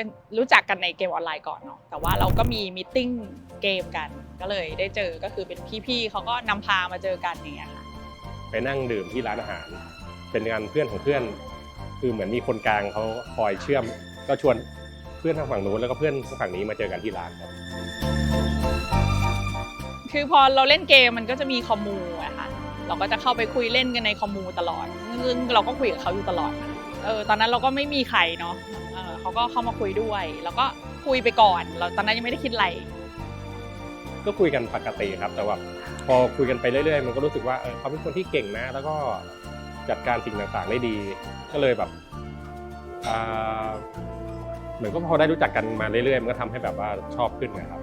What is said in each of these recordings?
กันรู้จักกันในเกมออนไลน์ก่อนเนาะแต่ว่าเราก็มีมิทติ้งเกมกันก็เลยได้เจอก็คือเป็นพี่ๆเขาก็นำพามาเจอกันอย่างเงี้ยค่ะไปนั่งดื่มที่ร้านอาหาร เป็นงานเพื่อนของเพื่อน คือเหมือนมีคนกลางเขาคอยเชื่อม ก็ชวนเพื่อนทางฝั่งนู้นแล้วก็เพื่อนทางฝั่งนี้มาเจอกันที่ร้านครับคือพอเราเล่นเกมมันก็จะมีคอมมูอะค่ะเราก็จะเข้าไปคุยเล่นกันในคอมมูตลอดซึ่งเราก็คุยกับเขาอยู่ตลอด เออตอนนั้นเราก็ไม่มีใครเนาะเออเขาก็เข้ามาคุยด้วย แล้วก็คุยไปก่อน เราตอนนั้นยังไม่ได้คิดอะไร ก็คุยกันปกติครับ แต่ว่าพอคุยกันไปเรื่อยๆ มันก็รู้สึกว่าเออเขาเป็นคนที่เก่งนะ แล้วก็จัดการสิ่งต่างๆได้ดี ก็เลยแบบอ่าเหมือนก็พอได้รู้จักกันมาเรื่อยๆ มันก็ทำให้แบบว่าชอบขึ้นนะครับ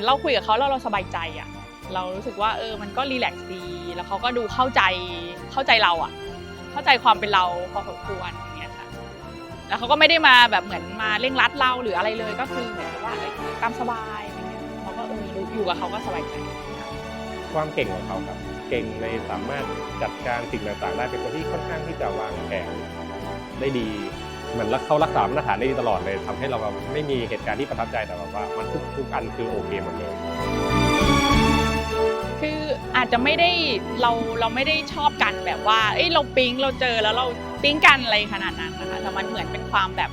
อนเราคุยกับเขาแล้วเราสบายใจอะเรารู้สึกว่าเออมันก็รีแลกซ์ดี แล้วเขาก็ดูเข้าใจเข้าใจเราอะเข้าใจความเป็นเราพอสมควรอย่างเงี้ยค่ะแล้วเขาก็ไม่ได้มาแบบเหมือนมาเร่งรัดเราหรืออะไรเลยก็คือเหมือนกับว่าตามสบายอะไรเงี้ยเขาก็เอออยู่กับเขาก็สบายใจความเก่งของเขาครับ เก่งในสามารถจัดการสิ่งต่างๆได้เป็นคนที่ค่อนข้างที่จะวางแผนได้ดี เหมือนเขารักษามาตรฐานได้ดีตลอดเลยทำให้เราแบบไม่มีเหตุการณ์ที่ประทับใจแต่แบบว่ามันทุกทุกอันคือโอเคหมดเลยคืออาจจะไม่ได้เราเราไม่ได้ชอบกันแบบว่า เอ้ยเราปิ๊งเราเจอแล้วเราปิ๊งกันอะไรขนาดนั้นนะคะแต่มันเหมือนเป็นความแบบ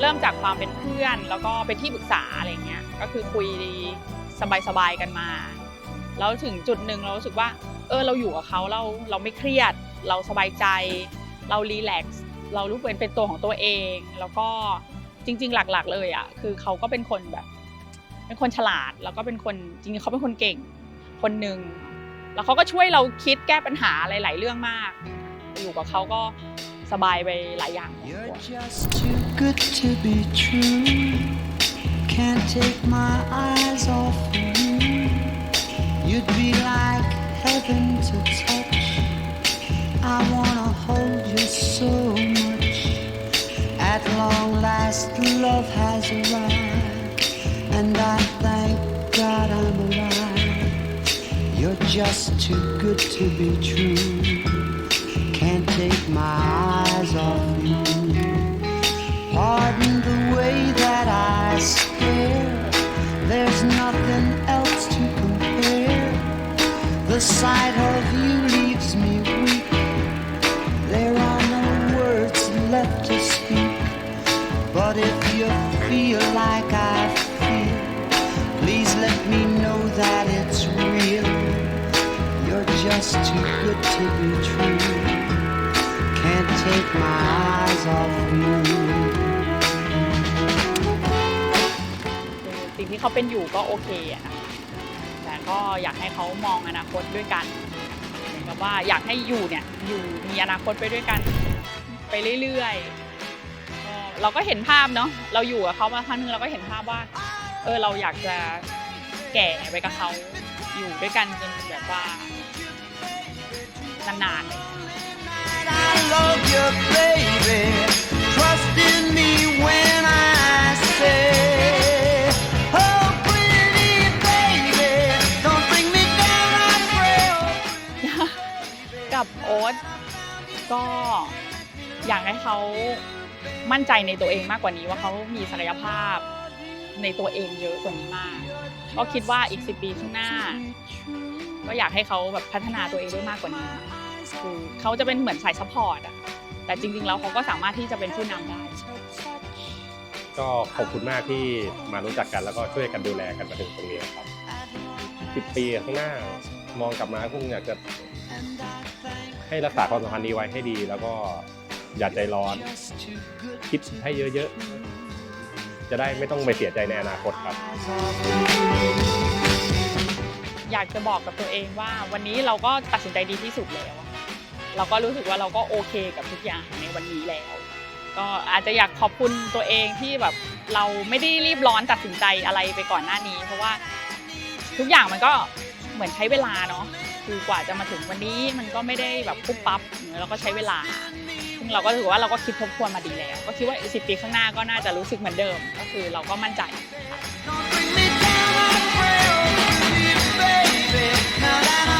เริ่มจากความเป็นเพื่อน แล้วก็เป็นที่ปรึกษาอะไรเงี้ยก็คือคุยดีสบายๆกันมาแล้วถึงจุดหนึ่งเรารู้สึกว่า เออเราอยู่กับเขาเราเราไม่เครียด เราสบายใจ เรารีแลกซ์ เรารู้เป็นเป็นตัวของตัวเอง แล้วก็จริง ๆ หลักๆ เลยอะคือเขาก็เป็นคนแบบ เป็นคนฉลาดแล้วก็เป็นคนจริงๆเขาเป็นคนเก่งคนหนึ่งแล้วเขาก็ช่วยเราคิดแก้ปัญหาหลาย ๆ เรื่องมาก อยู่กับเขาก็สบายไปหลายอย่าง You're just too good to be true. Can't take my eyes off you. You'd be like heaven to touch. I wanna At long last, love has arrived, and I thank God I'm alive. You're just too good to be true. Can't take my eyes off you. Pardon the way that I stare. There's nothing else to compare. The sight just too good to be true. Can't take my eyes off you. สิ่งที่เขาเป็นอยู่ก็โอเคอะนะแต่ก็อยากให้เขามองอนาคตด้วยกันเหมือนกับว่าอยากให้อยู่เนี่ยอยู่มีอนาคตไปด้วยกันไปเรื่อยๆก็เราก็เห็นภาพเนาะเราอยู่กับเขามาครั้งนึงเราก็เห็นภาพว่า เออเราอยากจะแก่ไปกับเขาอยู่ด้วยกันจนแบบว่า นานๆ I love you, baby. Trust in me when I say, Oh, pretty baby, don't bring me down, I pray. Oh, กับโอ๊ตก็อยากให้เขามั่นใจในตัวเองมากกว่านี้ว่าเขามีศักยภาพในตัวเองเยอะกว่านี้มาก ก็คิดว่าอีกสิปีข้างหน้า ก็อยากให้เขาแบบพัฒนาตัวเองได้มากกว่านี้คือเขาจะเป็นเหมือนสายซัพพอร์ตอะแต่จริงๆแล้วเขาก็สามารถที่จะเป็นผู้นำได้ ก็ขอบคุณมากที่มารู้จักกันแล้วก็ช่วยกันดูแลกันมาถึงตรงนี้ครับสิบปีข้างหน้ามองกลับมาคงอยากจะให้รักษาความสัมพันธ์นี้ไว้ให้ดี แล้วก็อย่าใจร้อน คิดให้เยอะๆ จะได้ไม่ต้องไปเสียใจในอนาคตครับ อยากจะบอกกับตัวเองว่า วันนี้เราก็ตัดสินใจดีที่สุดแล้วเราก็รู้สึกว่าเราก็โอเคกับทุกอย่างในวันนี้แล้ว ก็อาจจะอยากขอบคุณตัวเองที่แบบเราไม่ได้รีบร้อนตัดสินใจอะไรไปก่อนหน้านี้ เพราะว่าทุกอย่างมันก็เหมือนใช้เวลาเนาะคือกว่าจะมาถึงวันนี้มันก็ไม่ได้แบบปุ๊บปั๊บเราก็ใช้เวลาซึ่งเราก็ถือว่าเราก็คิดทบทวนมาดีแล้ว ก็คิดว่าสิปีข้างหน้าก็น่าจะรู้สึกเหมือนเดิม ก็คือเราก็มั่นใจค่ะ baby, not at all.